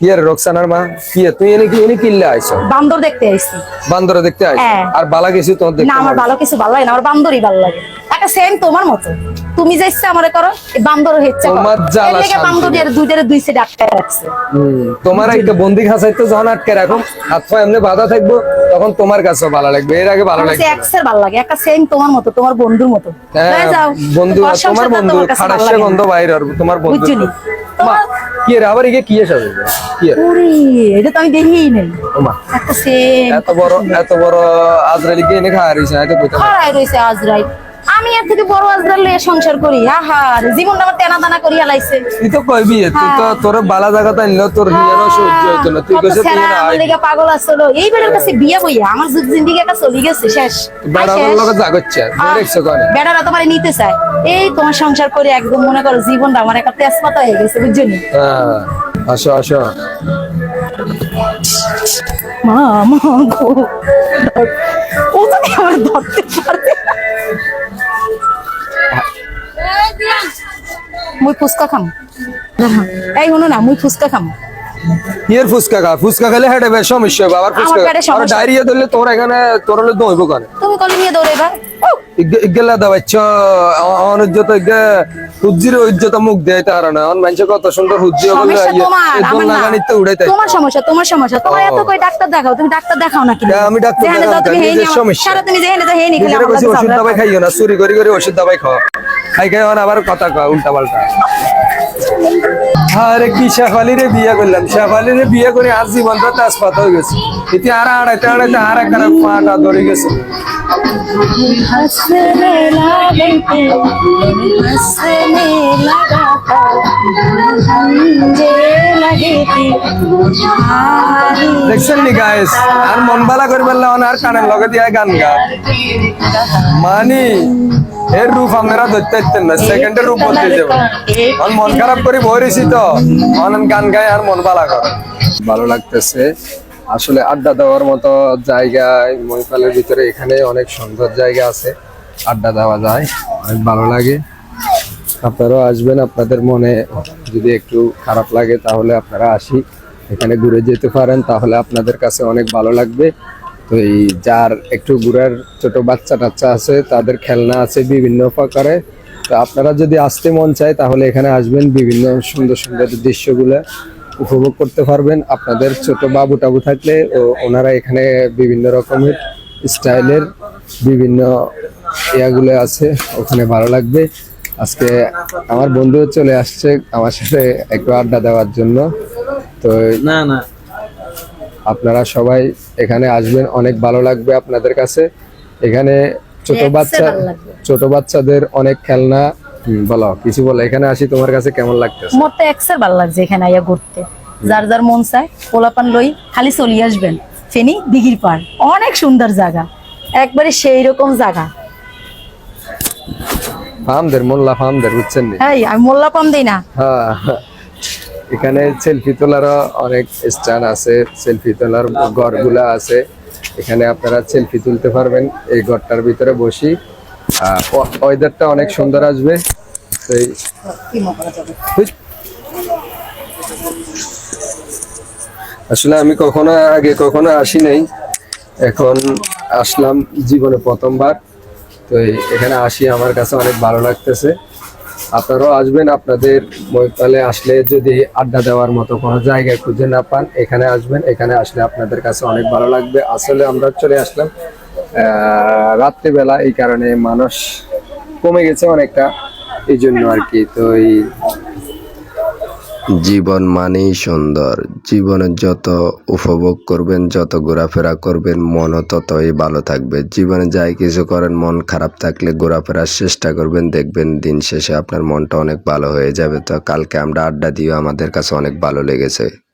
আর রোকসানার মা? কি তুই এনে কি এনে আইছো? বান্দর দেখতে আইছি। বান্দর দেখতে আইছো? হ্যাঁ। আর বালা কিছু তোমার দেখতে না আমার ভালো? কিছু ভালো লাগে না আমার বান্দরই ভালো লাগে। একটা সেম তোমার মতো। তুমি যে ইচ্ছা আমারে করো এই বান্দর হচ্ছে তোমার জ্বালা শান্তি বান্দর নেই। দুইটারে দুই সাইডে আটকায় রাখছে। তোমার একটা বন্দি যখন আটকে রাখো হাত পা এমনি বাধা থাকব তখন তোমার কাছেও ভালো লাগবে। এর আগে ভালো লাগবে কাছে এক্সের ভালো লাগে একটা সেম তোমার মতো তোমার বন্ধুর মতো। হ্যাঁ, যাও। বন্ধু তোমার বন্ধু কাছে না। গন্ধ বাইরে তোমার বন্ধু। কি রে আবার এগে কি এসে কি? ওরে এটা তো আমি দেখিই নাই একটা সেম এত বড় এত বড় আজরাইল কে এনে খাওয়া রয়েছে এত কইতে পারি। খড়াই রয়েছে আজরাই আমি এর থেকে বড় আজরাল লইয়া সংসার করি। আহা জীবনটা আমার তেনা দানা করিয়া লাইছে। তুই তো কইবি তুই তো তোর বালা জায়গা তো আনলো তোর হিয়ানো সহ্য হইতো না। তুই কত কইছে তুই না আমার আই লেগে পাগল আসলো। এই বেড়ার কাছে বিয়া বইয়া আমার যুগ জিন্দিগি একটা চলে গেছে শেষ। বেড়ার। লগে জাগচ্ছে দেখছ কোনে বেড়ারা তোমার নিতে চায়। এই তোমার সংসার করে একদম মনে করো জীবনটা আমার একটা তেজপাতা হয়ে গেছে বুঝছ নি? হ্যাঁ আসো আসো। মা মা গো। ও যদি আমার ধরতে পারবে মুই ফুচকা খাম। এই শুনো না মুই ফুচকা খাম। ইয়ের ফুচকা খা? ফুচকা খেলে হেঁটে বেশ সমস্যা হবে। আবার ফুচকা আর ডায়রিয়া ধরলে তোর এখানে তোর হলে দইব কেন? তুমি কলে নিয়ে দৌড়াইবা? ইগেলা দাবাচ্ছ অনুজ্জত ইগে হুজ্জির ইজ্জত মুখ দেয় তার না। অন মানুষ কত সুন্দর হুজ্জি বলে না। লাগানিতে উড়াইতে তোমার সমস্যা তোমার সমস্যা। তোমার এত কই ডাক্তার দেখাও তুমি ডাক্তার দেখাও না আমি ডাক্তার যেখানে যাও দেখাও, তুমি হেই সমস্যা। সারা তুমি যাও হেই খালি কাছে ওষুধ দাবাই খাইও না চুরি করি করে ওষুধ দাবাই খাও। আবার কথা কয়, উল্টা পাল্টা। আরে কি শেফালিরে বিয়ে করলাম? শেফালিরে বিয়ে করে আর তাস পাতা হয়ে গেছে। এতে আর আড়াইতে আড়াইতে আর এক পাটা ধরে গেছে। দেখছেন নি গায়েস আর মন বালা করবেন আর কানের লগে দিয়ে গান গা মানি এর রূপ আপনারা ধরতে পারতেন না সেকেন্ডের রূপ বলতে যাব। আর মন খারাপ করে বইরেছি তো অনেক গান গায় আর মন বালা করে। ভালো লাগতেছে। আসলে আড্ডা দেওয়ার মতো জায়গায় মহিপালের ভিতরে এখানে অনেক সুন্দর জায়গা আছে আড্ডা দেওয়া যায় অনেক ভালো লাগে। আপনারাও আসবেন আপনাদের মনে যদি একটু খারাপ লাগে তাহলে আপনারা আসি। এখানে ঘুরে যেতে পারেন তাহলে আপনাদের কাছে অনেক ভালো লাগবে। তো এই যার একটু ঘুরার ছোট বাচ্চা টাচ্চা আছে, তাদের খেলনা আছে বিভিন্ন প্রকারে। তো আপনারা যদি আসতে মন চায়, তাহলে এখানে আসবেন বিভিন্ন সুন্দর সুন্দর দৃশ্যগুলো উপভোগ করতে পারবেন। আপনাদের ছোট বাবু টাবু থাকলে ও ওনারা এখানে বিভিন্ন রকমের স্টাইলের বিভিন্ন ইয়াগুলো আছে, ওখানে ভালো লাগবে। আজকে আমার বন্ধু চলে আসছে আমার সাথে একটু আড্ডা দেওয়ার জন্য। তো না না। আপনারা সবাই এখানে আসবেন অনেক ভালো লাগবে আপনাদের কাছে। এখানে ছোট বাচ্চা ছোট বাচ্চাদের অনেক খেলনা বলো কিছু বলো এখানে আসি তোমার কাছে কেমন লাগতেছে? মোর তো এক্সের ভালো লাগছে এখানে আইয়া ঘুরতে। যার যার মন চায় পোলাপান লই খালি চলে আসবেন। ফেনি দিঘির পার অনেক সুন্দর জায়গা। একবারে সেই রকম জায়গা। ফার্মদের মোল্লা ফার্মদের বুঝছেন নি? আমি মোল্লা পাম দিই না। হ্যাঁ। এখানে সেলফি তোলারও অনেক স্টান আছে, সেলফি তোলার ঘরগুলা আছে। এখানে আপনারা সেলফি তুলতে পারবেন এই ঘরটার ভিতরে বসি। ওয়েদারটা অনেক সুন্দর আসবে। হুই। আসলে আমি কখনো আগে কখনো আসি নাই। এখন আসলাম জীবনে প্রথমবার। তো এখানে আসি, আমার কাছে অনেক ভালো লাগতেছে। আপনারাও আসবেন, আপনাদের মহিপালে আসলে যদি আড্ডা দেওয়ার মতো কোনো জায়গায় খুঁজে না পান, এখানে আসবেন, এখানে আসলে আপনাদের কাছে অনেক ভালো লাগবে। আসলে আমরা চলে আসলাম রাত্রিবেলা, এই কারণে মানুষ কমে গেছে অনেকটা, এই জন্য আর কি। তো এই জীবন মানেই সুন্দর। জীবনের যত উপভোগ করবেন, যত ঘোরাফেরা করবেন, মনও ততই ভালো থাকবে। জীবনে যাই কিছু করেন, মন খারাপ থাকলে ঘোরাফেরার চেষ্টা করবেন, দেখবেন দিন শেষে আপনার মনটা অনেক ভালো হয়ে যাবে। তো কালকে আমরা আড্ডা দিয়েও আমাদের কাছে অনেক ভালো লেগেছে।